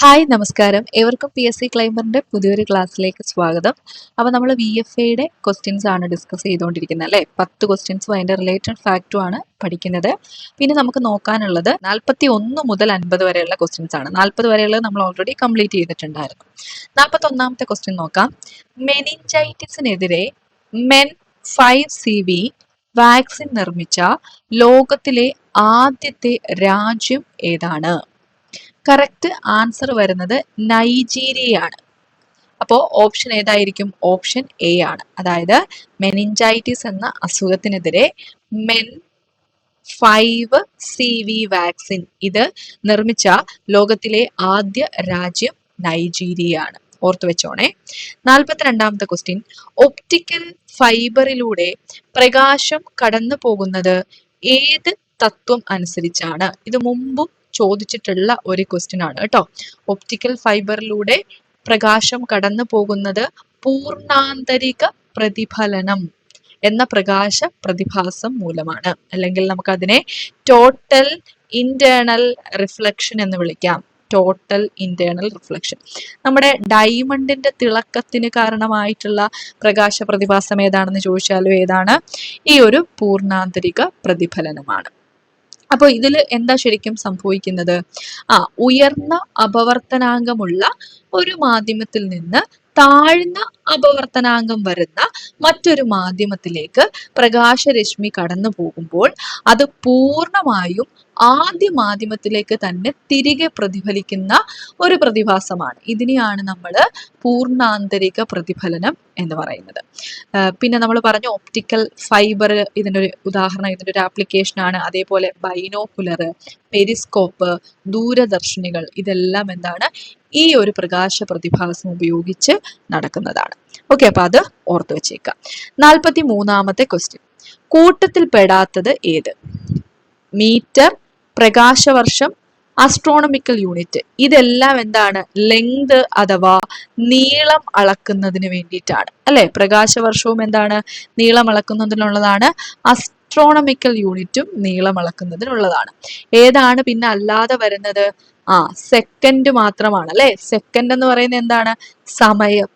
Hi നമസ്കാരം. ഏവർക്കും P S C ക്ലൈമറിന്റെ പുതിയൊരു ക്ലാസ്സിലേക്ക് സ്വാഗതം. അപ്പോൾ നമ്മൾ വി എഫ് എയുടെ ക്വസ്റ്റ്യൻസ് ആണ് ഡിസ്കസ് ചെയ്തുകൊണ്ടിരിക്കുന്നത് അല്ലേ? പത്ത് ക്വസ്റ്റ്യൻസും അതിന്റെ റിലേറ്റഡ് ഫാക്റ്റും ആണ് പഠിക്കുന്നത്. പിന്നെ നമുക്ക് നോക്കാനുള്ളത് നാൽപ്പത്തി ഒന്ന് മുതൽ അൻപത് വരെയുള്ള ക്വസ്റ്റ്യൻസ് ആണ്. നാൽപ്പത് വരെയുള്ളത് നമ്മൾ ഓൾറെഡി കംപ്ലീറ്റ് ചെയ്തിട്ടുണ്ടായിരുന്നു. നാൽപ്പത്തി ഒന്നാമത്തെ ക്വസ്റ്റ്യൻ നോക്കാം. മെനിഞ്ചൈറ്റിസിനെതിരെ Men five C V vaccine നിർമ്മിച്ച ലോകത്തിലെ ആദ്യത്തെ രാജ്യം ഏതാണ്? കറക്റ്റ് ആൻസർ വരുന്നത് നൈജീരിയയാണ് അപ്പോൾ ഓപ്ഷൻ ഏതായിരിക്കും? ഓപ്ഷൻ എ ആണ്. അതായത് മെനിഞ്ചൈറ്റിസ് എന്ന അസുഖത്തിനെതിരെ Men five C V vaccine ഇത് നിർമ്മിച്ച ലോകത്തിലെ ആദ്യ രാജ്യം നൈജീരിയയാണ് ഓർത്തു വെച്ചോണേ. നാൽപ്പത്തിരണ്ടാമത്തെ ക്വസ്റ്റ്യൻ ഒപ്റ്റിക്കൽ ഫൈബറിലൂടെ പ്രകാശം കടന്നു പോകുന്നത് ഏത് തത്വം അനുസരിച്ചാണ്. ഇത് മുമ്പും ചോദിച്ചിട്ടുള്ള ഒരു ക്വസ്റ്റ്യൻ ആണ് കേട്ടോ. ഒപ്റ്റിക്കൽ ഫൈബറിലൂടെ പ്രകാശം കടന്നു പോകുന്നത് പൂർണാന്തരിക പ്രതിഫലനം എന്ന പ്രകാശ പ്രതിഭാസം മൂലമാണ്. അല്ലെങ്കിൽ നമുക്കതിനെ ടോട്ടൽ ഇന്റേണൽ റിഫ്ലക്ഷൻ എന്ന് വിളിക്കാം. ടോട്ടൽ ഇന്റേണൽ റിഫ്ലക്ഷൻ നമ്മുടെ ഡയമണ്ടിന്റെ തിളക്കത്തിന് കാരണമായിട്ടുള്ള പ്രകാശ പ്രതിഭാസം ഏതാണെന്ന് ചോദിച്ചാലും ഏതാണ്? ഈ ഒരു പൂർണാന്തരിക പ്രതിഫലനമാണ്. അപ്പോൾ ഇതിൽ എന്താ ശരിക്കും സംഭവിക്കുന്നത്? ആ ഉയർന്ന അപവർത്തനാങ്കമുള്ള ഒരു മാധ്യമത്തിൽ നിന്ന് താഴ്ന്ന അപവർത്തനാംഗം വരുന്ന മറ്റൊരു മാധ്യമത്തിലേക്ക് പ്രകാശരശ്മി കടന്നു പോകുമ്പോൾ അത് പൂർണമായും ആദ്യ മാധ്യമത്തിലേക്ക് തന്നെ തിരികെ പ്രതിഫലിക്കുന്ന ഒരു പ്രതിഭാസമാണ്. ഇതിനെയാണ് നമ്മൾ പൂർണാന്തരിക പ്രതിഫലനം എന്ന് പറയുന്നത്. പിന്നെ നമ്മൾ പറഞ്ഞു ഓപ്റ്റിക്കൽ ഫൈബർ ഇതിന്റെ ഒരു ഉദാഹരണം ഇതിന്റെ ഒരു ആപ്ലിക്കേഷൻ ആണ്. അതേപോലെ ബൈനോക്കുലർ പെരിസ്കോപ്പ് ദൂരദർശിനികൾ ഇതെല്ലാം എന്താണ് ഈ ഒരു പ്രകാശ പ്രതിഭാസം ഉപയോഗിച്ച് നടക്കുന്നതാണ്. ഓക്കെ അപ്പൊ അത് ഓർത്തു വെച്ചേക്കാം. നാൽപ്പത്തി മൂന്നാമത്തെ ക്വസ്റ്റ്യൻ കൂട്ടത്തിൽ പെടാത്തത് ഏത്? മീറ്റർ പ്രകാശവർഷം അസ്ട്രോണമിക്കൽ യൂണിറ്റ് ഇതെല്ലാം എന്താണ്? ലെങ്ത് അഥവാ നീളം അളക്കുന്നതിന് വേണ്ടിയിട്ടാണ്. അല്ലെ? പ്രകാശവർഷവും എന്താണ്? നീളം അളക്കുന്നതിനുള്ളതാണ്. അസ്ട്രോണമിക്കൽ യൂണിറ്റും നീളം അളക്കുന്നതിനുള്ളതാണ്. ഏതാണ് പിന്നെ അല്ലാതെ വരുന്നത്? ആ സെക്കൻഡ് മാത്രമാണ് അല്ലെ? സെക്കൻഡ് എന്ന് പറയുന്നത് എന്താണ്? സമയം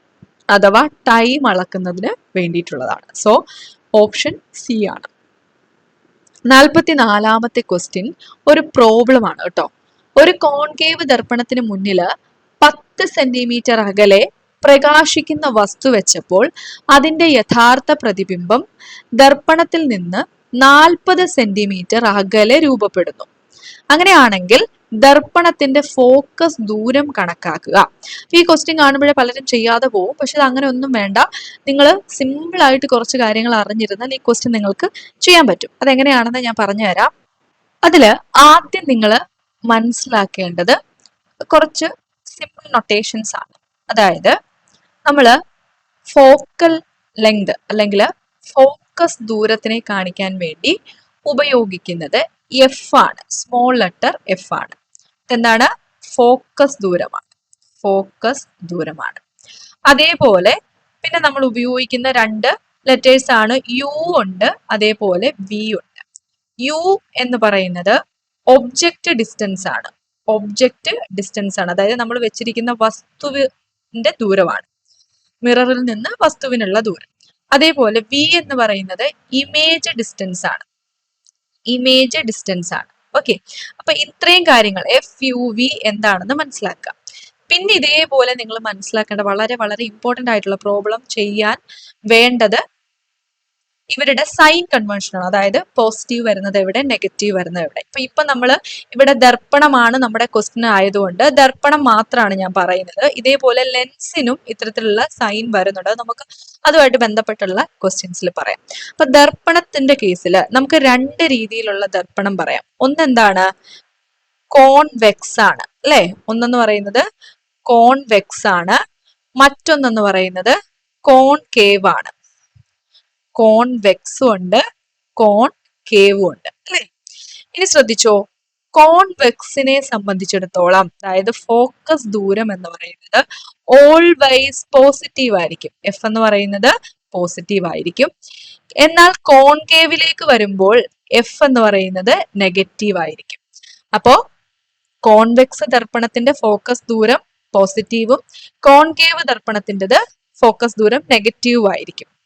അഥവാ ടൈം അളക്കുന്നതിന് വേണ്ടിയിട്ടുള്ളതാണ്. സോ ഓപ്ഷൻ സി ആണ്. നാൽപ്പത്തി നാലാമത്തെ ക്വസ്റ്റ്യൻ ഒരു പ്രോബ്ലം ആണ് കേട്ടോ. ഒരു കോൺകേവ് ദർപ്പണത്തിന് മുന്നിൽ പത്ത് സെന്റിമീറ്റർ അകലെ പ്രകാശിക്കുന്ന വസ്തു വെച്ചപ്പോൾ അതിന്റെ യഥാർത്ഥ പ്രതിബിംബം ദർപ്പണത്തിൽ നിന്ന് നാൽപ്പത് സെന്റിമീറ്റർ അകലെ രൂപപ്പെടുന്നു. അങ്ങനെയാണെങ്കിൽ ദർപ്പണത്തിന്റെ ഫോക്കസ് ദൂരം കണക്കാക്കുക. ഈ ക്വസ്റ്റ്യൻ കാണുമ്പോഴേ പലരും ചെയ്യാതെ പോകും. പക്ഷെ അത് അങ്ങനെ ഒന്നും വേണ്ട. നിങ്ങൾ സിമ്പിൾ ആയിട്ട് കുറച്ച് കാര്യങ്ങൾ അറിഞ്ഞിരുന്നാൽ ഈ ക്വസ്റ്റ്യൻ നിങ്ങൾക്ക് ചെയ്യാൻ പറ്റും. അതെങ്ങനെയാണെന്ന് ഞാൻ പറഞ്ഞുതരാം അതിൽ ആദ്യം നിങ്ങൾ മനസ്സിലാക്കേണ്ടത് കുറച്ച് സിമ്പിൾ നൊട്ടേഷൻസ് ആണ്. അതായത് നമ്മൾ ഫോക്കൽ ലെങ്ത് അല്ലെങ്കിൽ ഫോക്കസ് ദൂരത്തിനെ കാണിക്കാൻ വേണ്ടി ഉപയോഗിക്കുന്നത് എഫ് ആണ്. സ്മോൾ ലെറ്റർ എഫ് ആണ്. എന്താണ് ഫോക്കസ് ദൂരമാണ്. ഫോക്കസ് ദൂരമാണ്. അതേപോലെ പിന്നെ നമ്മൾ ഉപയോഗിക്കുന്ന രണ്ട് ലെറ്റേഴ്സ് ആണ് യു ഉണ്ട് അതേപോലെ വി ഉണ്ട്. യു എന്ന് പറയുന്നത് ഒബ്ജക്റ്റ് ഡിസ്റ്റൻസ് ആണ്. ഒബ്ജക്റ്റ് ഡിസ്റ്റൻസ് ആണ്. അതായത് നമ്മൾ വെച്ചിരിക്കുന്ന വസ്തുവിന്റെ ദൂരമാണ്. മിററിൽ നിന്ന് വസ്തുവിനുള്ള ദൂരം. അതേപോലെ വി എന്ന് പറയുന്നത് ഇമേജ് ഡിസ്റ്റൻസ് ആണ്. ഇമേജ് ഡിസ്റ്റൻസ് ആണ്. ഓക്കെ അപ്പൊ ഇത്രയും കാര്യങ്ങൾ എഫ് യു വി എന്താണെന്ന് മനസ്സിലാക്കാം പിന്നെ ഇതേപോലെ നിങ്ങൾ മനസ്സിലാക്കേണ്ട വളരെ വളരെ ഇമ്പോർട്ടന്റ് ആയിട്ടുള്ള പ്രോബ്ലം ചെയ്യാൻ വേണ്ടത് ഇവരുടെ സൈൻ കൺവെൻഷൻ ആണ്. അതായത് പോസിറ്റീവ് വരുന്നത് എവിടെ നെഗറ്റീവ് വരുന്നത് എവിടെ. ഇപ്പൊ ഇപ്പൊ നമ്മൾ ഇവിടെ ദർപ്പണമാണ് നമ്മുടെ ക്വസ്റ്റ്യൻ ആയതുകൊണ്ട് ദർപ്പണം മാത്രമാണ് ഞാൻ പറയുന്നത്. ഇതേപോലെ ലെൻസിനും ഇത്തരത്തിലുള്ള സൈൻ വരുന്നുണ്ട്. നമുക്ക് അതുമായിട്ട് ബന്ധപ്പെട്ടുള്ള ക്വസ്റ്റ്യൻസിൽ പറയാം. അപ്പൊ ദർപ്പണത്തിന്റെ കേസിൽ നമുക്ക് രണ്ട് രീതിയിലുള്ള ദർപ്പണം പറയാം. ഒന്നെന്താണ്? കോൺവെക്സ് ആണ്. അല്ലെ? ഒന്നെന്ന് പറയുന്നത് കോൺവെക്സ് ആണ്. മറ്റൊന്നെന്ന് പറയുന്നത് കോൺ കേവ് ആണ്. കോൺവെക്സും ഉണ്ട് കോൺ കേവും ഉണ്ട് അല്ലെ? ഇനി ശ്രദ്ധിച്ചോ കോൺവെക്സിനെ സംബന്ധിച്ചിടത്തോളം അതായത് ഫോക്കസ് ദൂരം എന്ന് പറയുന്നത് ഓൾവൈസ് പോസിറ്റീവ് ആയിരിക്കും. എഫ് എന്ന് പറയുന്നത് പോസിറ്റീവ് ആയിരിക്കും. എന്നാൽ കോൺകേവിലേക്ക് വരുമ്പോൾ എഫ് എന്ന് പറയുന്നത് നെഗറ്റീവ് ആയിരിക്കും. അപ്പോ കോൺവെക്സ് ദർപ്പണത്തിന്റെ ഫോക്കസ് ദൂരം പോസിറ്റീവും കോൺകേവ് ദർപ്പണത്തിന്റെത് ഫോക്കസ് ദൂരം നെഗറ്റീവും ആയിരിക്കും.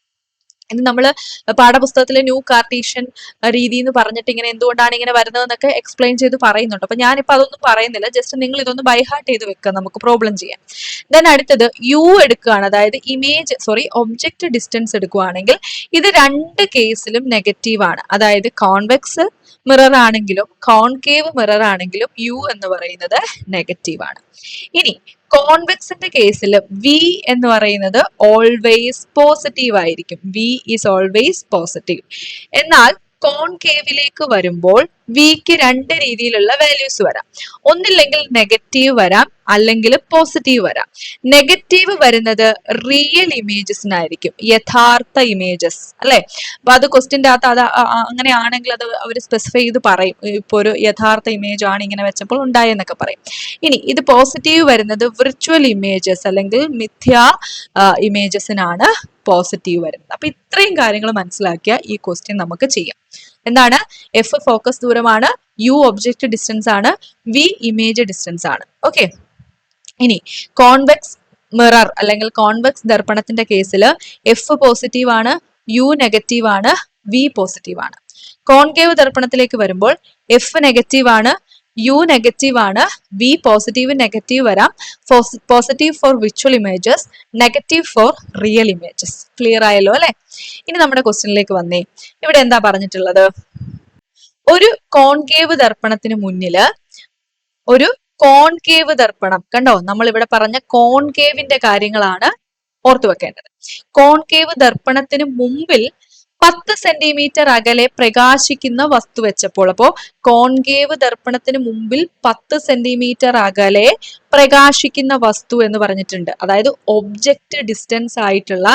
ഇത് നമ്മൾ പാഠപുസ്തകത്തിലെ ന്യൂ കാർട്ടീഷ്യൻ രീതി എന്ന് പറഞ്ഞിട്ട് ഇങ്ങനെ എന്തുകൊണ്ടാണ് ഇങ്ങനെ വരുന്നതെന്നൊക്കെ എക്സ്പ്ലെയിൻ ചെയ്ത് പറയുന്നുണ്ട്. അപ്പൊ ഞാനിപ്പോ അതൊന്നും പറയുന്നില്ല. ജസ്റ്റ് നിങ്ങൾ ഇതൊന്ന് ബൈഹാർട്ട് ചെയ്ത് വെക്കുക നമുക്ക് പ്രോബ്ലം ചെയ്യാം. ദെൻ അടുത്തത് യു എടുക്കുകയാണ്. അതായത് ഇമേജ് സോറി ഒബ്ജക്റ്റ് ഡിസ്റ്റൻസ് എടുക്കുകയാണെങ്കിൽ ഇത് രണ്ട് കേസിലും നെഗറ്റീവ് ആണ്. അതായത് കോൺവെക്സ് മിറർ ആണെങ്കിലും കോൺകേവ് മിറർ ആണെങ്കിലും യു എന്ന് പറയുന്നത് നെഗറ്റീവ് ആണ്. ഇനി കോൺവെക്സിന്റെ കേസിൽ വി എന്ന് പറയുന്നത് ഓൾവേസ് പോസിറ്റീവ് ആയിരിക്കും. വി ഈസ് ഓൾവേസ് പോസിറ്റീവ് എന്നാൽ കോൺകേവിലേക്ക് വരുമ്പോൾ വിക്ക് രണ്ട് രീതിയിലുള്ള വാല്യൂസ് വരാം. ഒന്നില്ലെങ്കിൽ നെഗറ്റീവ് വരാം. അല്ലെങ്കിൽ പോസിറ്റീവ് വരാം. നെഗറ്റീവ് വരുന്നത് റിയൽ ഇമേജസിനായിരിക്കും യഥാർത്ഥ ഇമേജസ് അല്ലെ? അപ്പൊ അത് ക്വസ്റ്റിന്റെ അകത്ത് അത് അങ്ങനെയാണെങ്കിൽ അത് അവർ സ്പെസിഫൈ ചെയ്ത് പറയും. ഇപ്പോൾ ഒരു യഥാർത്ഥ ഇമേജ് ആണ് ഇങ്ങനെ വെച്ചപ്പോൾ ഉണ്ടായെന്നൊക്കെ പറയും. ഇനി ഇത് പോസിറ്റീവ് വരുന്നത് വിർച്വൽ ഇമേജസ് അല്ലെങ്കിൽ മിഥ്യ ഇമേജസിനാണ് പോസിറ്റീവ് വരുന്നത്. അപ്പൊ ഇത്രയും കാര്യങ്ങൾ മനസ്സിലാക്കിയ ഈ ക്വസ്റ്റ്യൻ നമുക്ക് ചെയ്യാം. എന്താണ്? എഫ് ഫോക്കസ് ദൂരമാണ് യു ഒബ്ജക്റ്റ് ഡിസ്റ്റൻസ് ആണ് വി ഇമേജ് ഡിസ്റ്റൻസ് ആണ്. ഓക്കെ ഇനി കോൺവെക്സ് മിറർ അല്ലെങ്കിൽ കോൺവെക്സ് ദർപ്പണത്തിന്റെ കേസിൽ എഫ് പോസിറ്റീവ് ആണ് യു നെഗറ്റീവ് ആണ് വി പോസിറ്റീവ് ആണ്. കോൺകേവ് ദർപ്പണത്തിലേക്ക് വരുമ്പോൾ എഫ് നെഗറ്റീവ് ആണ് യു നെഗറ്റീവ് ആണ് വി പോസിറ്റീവ് നെഗറ്റീവ് വരാം. Positive for വിച്വൽ images negative for real images clear ആയല്ലോ അല്ലെ? ഇനി നമ്മുടെ ക്വസ്റ്റ്യനിലേക്ക് വന്നേ. ഇവിടെ എന്താ പറഞ്ഞിട്ടുള്ളത്? ഒരു കോൺകേവ് ദർപ്പണത്തിന് മുന്നിൽ ഒരു കോൺകേവ് ദർപ്പണം. കണ്ടോ? നമ്മൾ ഇവിടെ പറഞ്ഞ കോൺകേവിന്റെ കാര്യങ്ങളാണ് ഓർത്തു വെക്കേണ്ടത്. കോൺകേവ് ദർപ്പണത്തിന് മുമ്പിൽ പത്ത് സെന്റിമീറ്റർ അകലെ പ്രകാശിക്കുന്ന വസ്തു വെച്ചപ്പോൾ അപ്പോ കോൺകേവ് ദർപ്പണത്തിന് മുമ്പിൽ പത്ത് സെന്റിമീറ്റർ അകലെ പ്രകാശിക്കുന്ന വസ്തു എന്ന് പറഞ്ഞിട്ടുണ്ട്. അതായത് ഒബ്ജക്റ്റ് ഡിസ്റ്റൻസ് ആയിട്ടുള്ള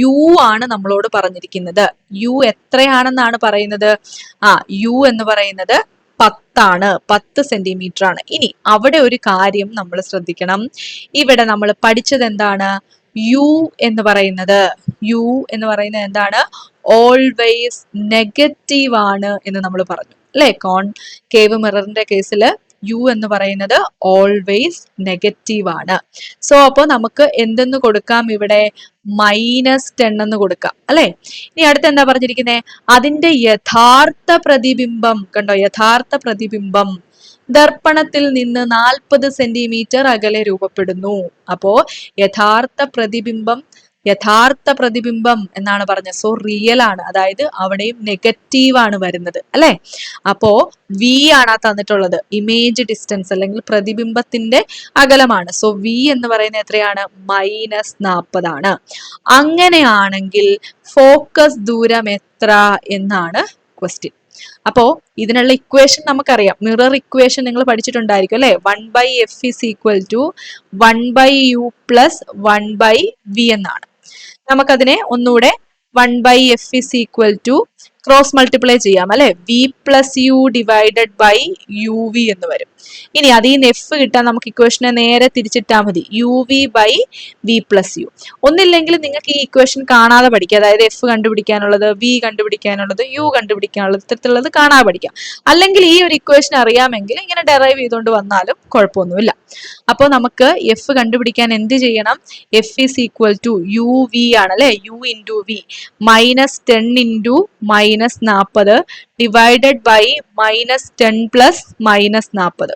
യു ആണ് നമ്മളോട് പറഞ്ഞിരിക്കുന്നത്. യു എത്രയാണെന്നാണ് പറയുന്നത്? ആ യു എന്ന് പറയുന്നത് പത്താണ് പത്ത് സെന്റിമീറ്റർ ആണ് ഇനി അവിടെ ഒരു കാര്യം നമ്മൾ ശ്രദ്ധിക്കണം. ഇവിടെ നമ്മൾ പഠിച്ചത് എന്താണ്? യു എന്ന് പറയുന്നത്. യു എന്ന് പറയുന്നത് എന്താണ്? ഓൾവേസ് നെഗറ്റീവ് ആണ് എന്ന് നമ്മൾ പറഞ്ഞു. അല്ലെ കോൺ കേവ് മിററിന്റെ കേസിൽ യു എന്ന് പറയുന്നത് ഓൾവേസ് നെഗറ്റീവ് ആണ്. സോ അപ്പോൾ നമുക്ക് എന്തെന്ന് കൊടുക്കാം ഇവിടെ? മൈനസ് ടെൻ എന്ന് കൊടുക്കാം അല്ലെ? ഇനി അടുത്ത് എന്താ പറഞ്ഞിരിക്കുന്നത് അതിന്റെ യഥാർത്ഥ പ്രതിബിംബം കണ്ടോ? യഥാർത്ഥ പ്രതിബിംബം. ദർപ്പണത്തിൽ നിന്ന് നാൽപ്പത് സെന്റിമീറ്റർ അകലെ രൂപപ്പെടുന്നു. അപ്പോ യഥാർത്ഥ പ്രതിബിംബം യഥാർത്ഥ പ്രതിബിംബം എന്നാണ് പറഞ്ഞത് സോ റിയൽ ആണ്. അതായത് അവിടെയും നെഗറ്റീവ് ആണ് വരുന്നത് അല്ലെ? അപ്പോ വി ആണ് തന്നിട്ടുള്ളത്. ഇമേജ് ഡിസ്റ്റൻസ് അല്ലെങ്കിൽ പ്രതിബിംബത്തിന്റെ അകലമാണ്. സോ വി എന്ന് പറയുന്നത് എത്രയാണ്? മൈനസ് നാൽപ്പതാണ് അങ്ങനെയാണെങ്കിൽ ഫോക്കസ് ദൂരം എത്ര എന്നാണ് ക്വസ്റ്റ്യൻ അപ്പോ ഇതിനുള്ള ഇക്വേഷൻ നമുക്കറിയാം. മിറർ ഇക്വേഷൻ നിങ്ങൾ പഠിച്ചിട്ടുണ്ടായിരിക്കും അല്ലെ? One by F is equal to one by U plus one by V എന്നാണ്. നമുക്കതിനെ ഒന്നുകൂടെ one by F is equal to cross multiply ചെയ്യാം അല്ലെ? V plus U divided by U V എന്ന് വരും. ഇനി അതിൽ നിന്ന് എഫ് കിട്ടാൻ നമുക്ക് ഇക്വേഷനെ നേരെ തിരിച്ചിട്ടാൽ മതി. U V by V plus U ഒന്നില്ലെങ്കിൽ നിങ്ങൾക്ക് ഈ ഇക്വേഷൻ കാണാതെ പഠിക്കാം. അതായത് എഫ് കണ്ടുപിടിക്കാനുള്ളത് വി കണ്ടുപിടിക്കാനുള്ളത് യു കണ്ടുപിടിക്കാനുള്ളത് ഇത്തരത്തിലുള്ളത് കാണാതെ പഠിക്കാം. അല്ലെങ്കിൽ ഈ ഒരു ഇക്വേഷൻ അറിയാമെങ്കിൽ ഇങ്ങനെ ഡെറൈവ് ചെയ്തുകൊണ്ട് വന്നാലും കുഴപ്പമൊന്നുമില്ല. അപ്പോൾ നമുക്ക് എഫ് കണ്ടുപിടിക്കാൻ എന്ത് ചെയ്യണം? F is equal to U V ആണ് അല്ലെ? U into V minus ten into minus നാൽപ്പത് divided by minus ten plus minus നാൽപ്പത്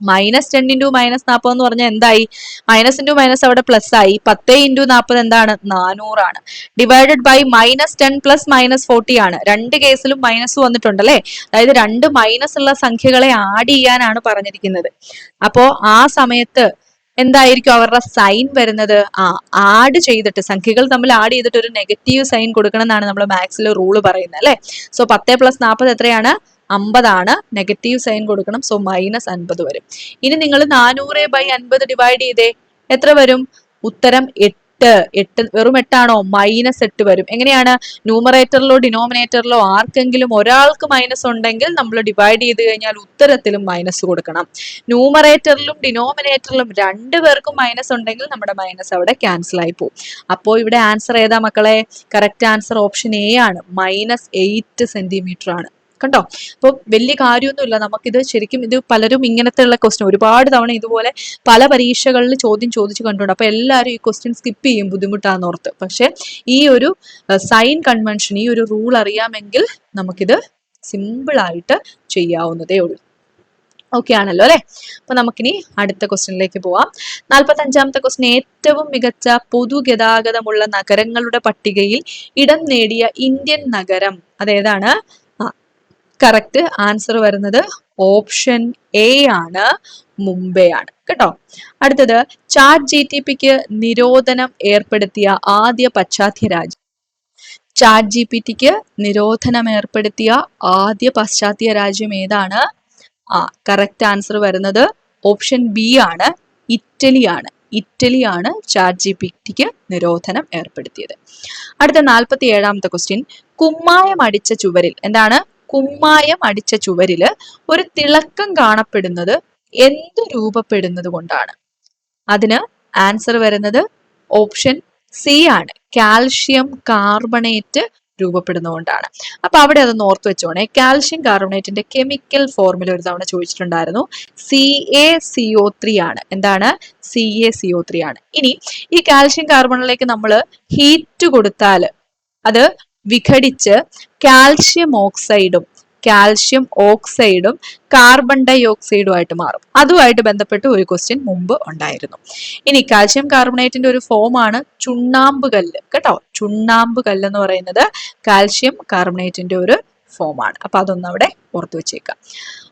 മൈനസ് ടെൻ ഇന്റു മൈനസ് നാൽപ്പത് എന്ന് പറഞ്ഞാൽ എന്തായി? മൈനസ് ഇന്റു മൈനസ് അവിടെ പ്ലസ് ആയി. പത്ത് ഇന്റു നാൽപ്പത് എന്താണ്? നാനൂറാണ്. Divided by minus ten plus minus forty ആണ്. രണ്ട് കേസിലും മൈനസ് വന്നിട്ടുണ്ട് അല്ലേ അതായത് രണ്ട് മൈനസ് ഉള്ള സംഖ്യകളെ ആഡ് ചെയ്യാനാണ് പറഞ്ഞിരിക്കുന്നത്. അപ്പോ ആ സമയത്ത് എന്തായിരിക്കും അവരുടെ സൈൻ വരുന്നത്? ആ ആഡ് ചെയ്തിട്ട് സംഖ്യകൾ തമ്മിൽ ആഡ് ചെയ്തിട്ട് ഒരു നെഗറ്റീവ് സൈൻ കൊടുക്കണം എന്നാണ് നമ്മൾ മാത്സിൽ റൂൾ പറയുന്നത് അല്ലെ? സോ പത്ത് പ്ലസ് നാൽപ്പത് എത്രയാണ്? അമ്പതാണ്. നെഗറ്റീവ് സൈൻ കൊടുക്കണം സോ മൈനസ് അൻപത് വരും. ഇനി നിങ്ങൾ നാനൂറ് ബൈ അൻപത് ഡിവൈഡ് ചെയ്തേ എത്ര വരും? ഉത്തരം എട്ട് എട്ട് എട്ട് വെറും എട്ടാണോ? മൈനസ് എട്ട് വരും. എങ്ങനെയാണ്? ന്യൂമറേറ്ററിലോ ഡിനോമിനേറ്ററിലോ ആർക്കെങ്കിലും ഒരാൾക്ക് മൈനസ് ഉണ്ടെങ്കിൽ നമ്മൾ ഡിവൈഡ് ചെയ്ത് കഴിഞ്ഞാൽ ഉത്തരത്തിലും മൈനസ് കൊടുക്കണം. ന്യൂമറേറ്ററിലും ഡിനോമിനേറ്ററിലും രണ്ടു പേർക്കും മൈനസ് ഉണ്ടെങ്കിൽ നമ്മുടെ മൈനസ് അവിടെ ക്യാൻസൽ ആയി പോകും. അപ്പോൾ ഇവിടെ ആൻസർ ഏതാ മക്കളെ? കറക്റ്റ് ആൻസർ ഓപ്ഷൻ എ ആണ്. മൈനസ് എയ്റ്റ് സെന്റിമീറ്റർ ആണ്. കണ്ടോ? അപ്പോൾ വലിയ കാര്യമൊന്നുമില്ല. നമുക്കിത് ശരിക്കും ഇത് പലരും ഇങ്ങനത്തെ ഉള്ള ക്വസ്റ്റ്യൻ ഒരുപാട് തവണ ഇതുപോലെ പല പരീക്ഷകളിൽ ചോദ്യം ചോദിച്ചു കണ്ടുണ്ട് അപ്പോൾ എല്ലാവരും ഈ ക്വസ്റ്റ്യൻ സ്കിപ്പ് ചെയ്യും ബുദ്ധിമുട്ടാന്ന് ഓർത്ത്. പക്ഷെ ഈ ഒരു സൈൻ കൺവെൻഷൻ ഈ ഒരു റൂൾ അറിയാമെങ്കിൽ നമുക്കിത് സിമ്പിൾ ആയിട്ട് ചെയ്യാവുന്നതേ ഉള്ളൂ. ഓക്കെ ആണല്ലോ അല്ലെ? അപ്പൊ നമുക്കിനി അടുത്ത ക്വസ്റ്റ്യനിലേക്ക് പോവാം. നാൽപ്പത്തി അഞ്ചാമത്തെ ക്വസ്റ്റ്യൻ ഏറ്റവും മികച്ച പൊതുഗതാഗതമുള്ള നഗരങ്ങളുടെ പട്ടികയിൽ ഇടം നേടിയ ഇന്ത്യൻ നഗരം അതേതാണ്? കറക്റ്റ് ആൻസർ വരുന്നത് ഓപ്ഷൻ എ ആണ് മുംബൈ ആണ്. കേട്ടോ? അടുത്തത് ചാറ്റ് ജി ടി പിക്ക് നിരോധനം ഏർപ്പെടുത്തിയ ആദ്യ പശ്ചാത്യ രാജ്യം. ചാറ്റ് ജി പി ടിക്ക് നിരോധനം ഏർപ്പെടുത്തിയ ആദ്യ പശ്ചാത്യ രാജ്യം ഏതാണ്? ആ കറക്റ്റ് ആൻസർ വരുന്നത് ഓപ്ഷൻ ബി ആണ് ഇറ്റലിയാണ് ഇറ്റലിയാണ് ചാറ്റ് ജി പി ടിക്ക് നിരോധനം ഏർപ്പെടുത്തിയത്. അടുത്ത നാൽപ്പത്തി ഏഴാമത്തെ ക്വസ്റ്റ്യൻ കുമ്മായം അടിച്ച ചുവരിൽ എന്താണ്? കുമ്മായം അടിച്ച ചുവരിൽ ഒരു തിളക്കം കാണപ്പെടുന്നത് എന്ത് രൂപപ്പെടുന്നത് കൊണ്ടാണ്? അതിന് ആൻസർ വരുന്നത് ഓപ്ഷൻ സി ആണ്. കാൽഷ്യം കാർബണേറ്റ് രൂപപ്പെടുന്നതുകൊണ്ടാണ് അപ്പൊ അവിടെ അത് ഓർത്ത് വെച്ചോണേ. കാൽഷ്യം കാർബണേറ്റിന്റെ കെമിക്കൽ ഫോർമുല ഒരു തവണ ചോദിച്ചിട്ടുണ്ടായിരുന്നു. സി എ സിഒ ത്രീ ആണ്. എന്താണ്? സി എ സിഒ ത്രീ ആണ്. ഇനി ഈ കാൽഷ്യം കാർബണിലേക്ക് നമ്മൾ ഹീറ്റ് കൊടുത്താൽ അത് വിഘടിച്ച് കാൽഷ്യം ഓക്സൈഡും കാൽഷ്യം ഓക്സൈഡും കാർബൺ ഡൈ ഓക്സൈഡുമായിട്ട് മാറും. അതുമായിട്ട് ബന്ധപ്പെട്ട് ഒരു ക്വസ്റ്റ്യൻ മുമ്പ് ഉണ്ടായിരുന്നു. ഇനി കാൽഷ്യം കാർബണേറ്റിന്റെ ഒരു ഫോമാണ് ചുണ്ണാമ്പ് കല്ല്. കേട്ടോ? ചുണ്ണാമ്പ് കല്ല് എന്ന് പറയുന്നത് കാൽഷ്യം കാർബണേറ്റിന്റെ ഒരു ഫോമാണ് അപ്പൊ അതൊന്നും അവിടെ ഓർത്തു വെച്ചേക്കാം.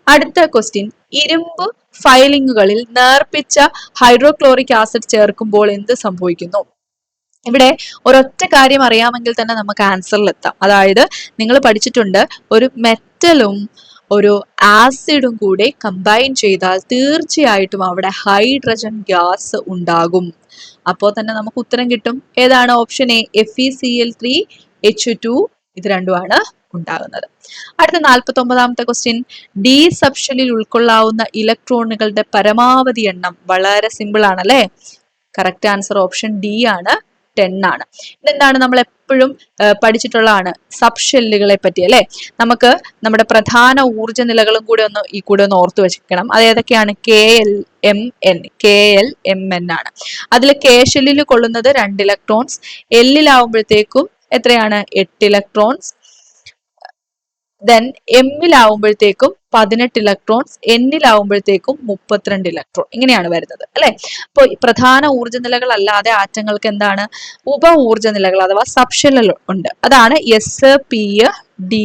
അടുത്ത ക്വസ്റ്റ്യൻ ഇരുമ്പ് ഫയലിങ്ങുകളിൽ നേർപ്പിച്ച ഹൈഡ്രോക്ലോറിക് ആസിഡ് ചേർക്കുമ്പോൾ എന്ത് സംഭവിക്കുന്നു? ഇവിടെ ഒരൊറ്റ കാര്യം അറിയാമെങ്കിൽ തന്നെ നമുക്ക് ആൻസറിൽ എത്താം. അതായത് നിങ്ങൾ പഠിച്ചിട്ടുണ്ട് ഒരു മെറ്റലും ഒരു ആസിഡും കൂടെ കമ്പൈൻ ചെയ്താൽ തീർച്ചയായിട്ടും അവിടെ ഹൈഡ്രജൻ ഗ്യാസ് ഉണ്ടാകും. അപ്പോൾ തന്നെ നമുക്ക് ഉത്തരം കിട്ടും. ഏതാണ് option A F E C L three H two ഇത് രണ്ടുമാണ് ഉണ്ടാകുന്നത്. അടുത്ത നാൽപ്പത്തി ഒമ്പതാമത്തെ ക്വസ്റ്റ്യൻ ഡി സബ്ഷനിൽ ഉൾക്കൊള്ളാവുന്ന ഇലക്ട്രോണുകളുടെ പരമാവധി എണ്ണം വളരെ സിമ്പിൾ ആണല്ലേ? കറക്റ്റ് ആൻസർ ഓപ്ഷൻ ഡി ആണ്. ടെൻ ആണ്. ഇതെന്താണ് നമ്മൾ എപ്പോഴും പഠിച്ചിട്ടുള്ളതാണ്? സബ് ഷെല്ലുകളെ പറ്റി അല്ലെ? നമുക്ക് നമ്മുടെ പ്രധാന ഊർജ നിലകളും കൂടെ ഒന്ന് ഈ കൂടെ ഒന്ന് ഓർത്തു വെച്ചിരിക്കണം അത് ഏതൊക്കെയാണ്? K L M N K L M N ആണ്. അതിൽ കെ ഷെല്ലിൽ കൊള്ളുന്നത് രണ്ട് ഇലക്ട്രോൺസ് എല്ലിലാവുമ്പോഴത്തേക്കും എത്രയാണ്? എട്ട് ഇലക്ട്രോൺസ് ദെൻ എമ്മിലാവുമ്പോഴത്തേക്കും പതിനെട്ട് ഇലക്ട്രോൺസ് എന്നിലാവുമ്പോഴത്തേക്കും മുപ്പത്തിരണ്ട് ഇലക്ട്രോൺ ഇങ്ങനെയാണ് വരുന്നത് അല്ലെ? അപ്പോൾ പ്രധാന ഊർജ നിലകൾ അല്ലാതെ ആറ്റങ്ങൾക്ക് എന്താണ്? ഉപ ഊർജ നിലകൾ അഥവാ സബ്ഷെൽ ഉണ്ട്. അതാണ് എസ് പി ഡി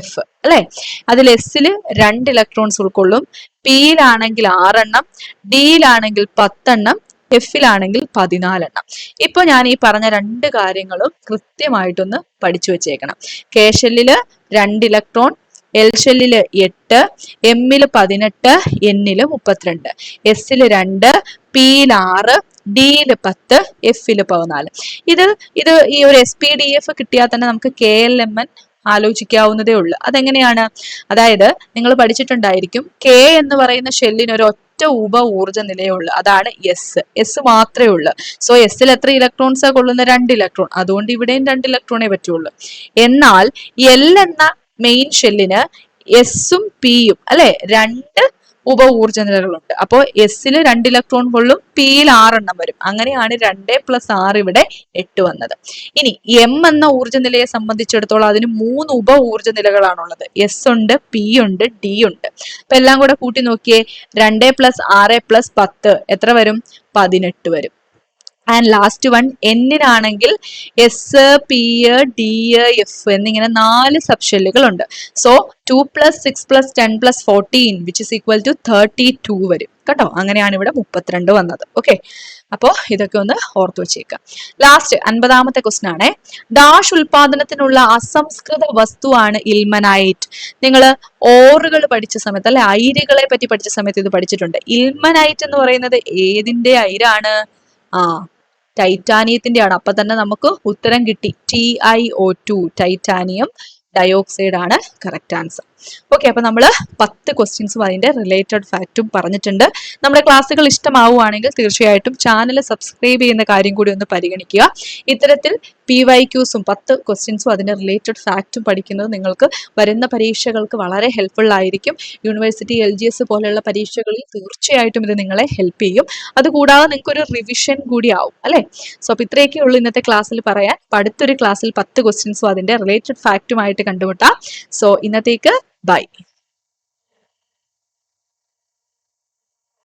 എഫ് അല്ലെ? അതിൽ എസ്സിൽ രണ്ട് ഇലക്ട്രോൺസ് ഉൾക്കൊള്ളും. പിയിലാണെങ്കിൽ ആറെണ്ണം ഡിയിലാണെങ്കിൽ പത്തെണ്ണം എഫിലാണെങ്കിൽ പതിനാലെണ്ണം. ഇപ്പൊ ഞാൻ ഈ പറഞ്ഞ രണ്ട് കാര്യങ്ങളും കൃത്യമായിട്ടൊന്ന് പഠിച്ചു വെച്ചേക്കണം. കേശല്ലിൽ രണ്ട് ഇലക്ട്രോൺ എൽ ഷെല്ലിൽ എട്ട് എമ്മിൽ പതിനെട്ട് എന്നിൽ മുപ്പത്തിരണ്ട്. എസിൽ രണ്ട് പിയിൽ ആറ് ഡിയിൽ പത്ത് എഫിൽ പതിനാല്. ഇത് ഇത് ഈ ഒരു എസ് പി ഡി എഫ് കിട്ടിയാൽ തന്നെ നമുക്ക് കെ എൽ എം എൻ ആലോചിക്കാവുന്നതേ ഉള്ളൂ. അതെങ്ങനെയാണ്? അതായത് നിങ്ങൾ പഠിച്ചിട്ടുണ്ടായിരിക്കും കെ എന്ന് പറയുന്ന ഷെല്ലിന് ഒരു ഒറ്റ ഉപ ഊർജ നിലയുള്ളൂ അതാണ് എസ് എസ് മാത്രമേ ഉള്ളൂ. സോ എസ്സിൽ എത്ര ഇലക്ട്രോൺസ് കൊള്ളുന്ന? രണ്ട് ഇലക്ട്രോൺ അതുകൊണ്ട് ഇവിടെയും രണ്ട് ഇലക്ട്രോണേ പറ്റുള്ളൂ. എന്നാൽ എൽ എന്ന മെയിൻ ഷെല്ലിന് എസും പിയും അല്ലെ? രണ്ട് ഉപ ഊർജ നിലകളുണ്ട് അപ്പോൾ എസിൽ രണ്ട് ഇലക്ട്രോൺ കൊള്ളും പിയിൽ ആറെണ്ണം വരും. അങ്ങനെയാണ് രണ്ട് പ്ലസ് ആറ് ഇവിടെ എട്ട് വന്നത്. ഇനി എം എന്ന ഊർജ നിലയെ സംബന്ധിച്ചിടത്തോളം അതിന് മൂന്ന് ഉപ ഊർജ നിലകളാണുള്ളത് എസ് ഉണ്ട് പി ഉണ്ട് ഡി ഉണ്ട്. അപ്പൊ എല്ലാം കൂടെ കൂട്ടി നോക്കിയേ രണ്ട് പ്ലസ് ആറ് പ്ലസ് പത്ത്. എത്ര വരും? പതിനെട്ട് വരും. ആൻഡ് ലാസ്റ്റ് വൺ എന്നിനാണെങ്കിൽ എസ് പി ഡി എഫ് എന്നിങ്ങനെ നാല് സബ്ഷെല്ലുകൾ ഉണ്ട് so two plus six plus ten plus fourteen which is equal to thirty two വരും. കേട്ടോ? അങ്ങനെയാണ് ഇവിടെ മുപ്പത്തിരണ്ട് വന്നത്. ഓക്കെ അപ്പോൾ ഇതൊക്കെ ഒന്ന് ഓർത്തു വെച്ചേക്കാം. ലാസ്റ്റ് അൻപതാമത്തെ ക്വസ്റ്റൻ ആണ്. ഡാഷ് ഉൽപാദനത്തിനുള്ള അസംസ്കൃത വസ്തുവാണ് ഇൽമനൈറ്റ് നിങ്ങൾ ഓറുകൾ പഠിച്ച സമയത്ത് അല്ലെ ഐരുകളെ പറ്റി പഠിച്ച സമയത്ത് ഇത് പഠിച്ചിട്ടുണ്ട്. ഇൽമനൈറ്റ് എന്ന് പറയുന്നത് ഏതിന്റെ ഐരാണ് ആ ടൈറ്റാനിയത്തിന്റെ ആണ് അപ്പൊ തന്നെ നമുക്ക് ഉത്തരം കിട്ടി. T I O two titanium dioxide ആണ് കറക്റ്റ് ആൻസർ ഓക്കെ അപ്പൊ നമ്മൾ പത്ത് ക്വസ്റ്റ്യൻസും അതിന്റെ റിലേറ്റഡ് ഫാക്റ്റും പറഞ്ഞിട്ടുണ്ട്. നമ്മുടെ ക്ലാസ്സുകൾ ഇഷ്ടമാവുകയാണെങ്കിൽ തീർച്ചയായിട്ടും ചാനൽ സബ്സ്ക്രൈബ് ചെയ്യുന്ന കാര്യം കൂടി ഒന്ന് പരിഗണിക്കുക. ഇത്തരത്തിൽ പി വൈ ക്യൂസും പത്ത് ക്വസ്റ്റ്യൻസും അതിന്റെ റിലേറ്റഡ് ഫാക്റ്റും പഠിക്കുന്നത് നിങ്ങൾക്ക് വരുന്ന പരീക്ഷകൾക്ക് വളരെ ഹെൽപ്ഫുൾ ആയിരിക്കും. യൂണിവേഴ്സിറ്റി എൽ ജി എസ് പോലെയുള്ള പരീക്ഷകളിൽ തീർച്ചയായിട്ടും ഇത് നിങ്ങളെ ഹെൽപ്പ് ചെയ്യും. അതുകൂടാതെ നിങ്ങൾക്ക് ഒരു റിവിഷൻ കൂടി ആവും അല്ലേ? സോ അപ്പോൾ ഇത്രയൊക്കെ ഉള്ളൂ ഇന്നത്തെ ക്ലാസ്സിൽ പറയാൻ. അപ്പോൾ അടുത്തൊരു ക്ലാസ്സിൽ പത്ത് ക്വസ്റ്റ്യൻസും അതിന്റെ റിലേറ്റഡ് ഫാക്റ്റുമായിട്ട് കണ്ടുമുട്ടാം. സോ ഇന്നത്തേക്ക് ബൈ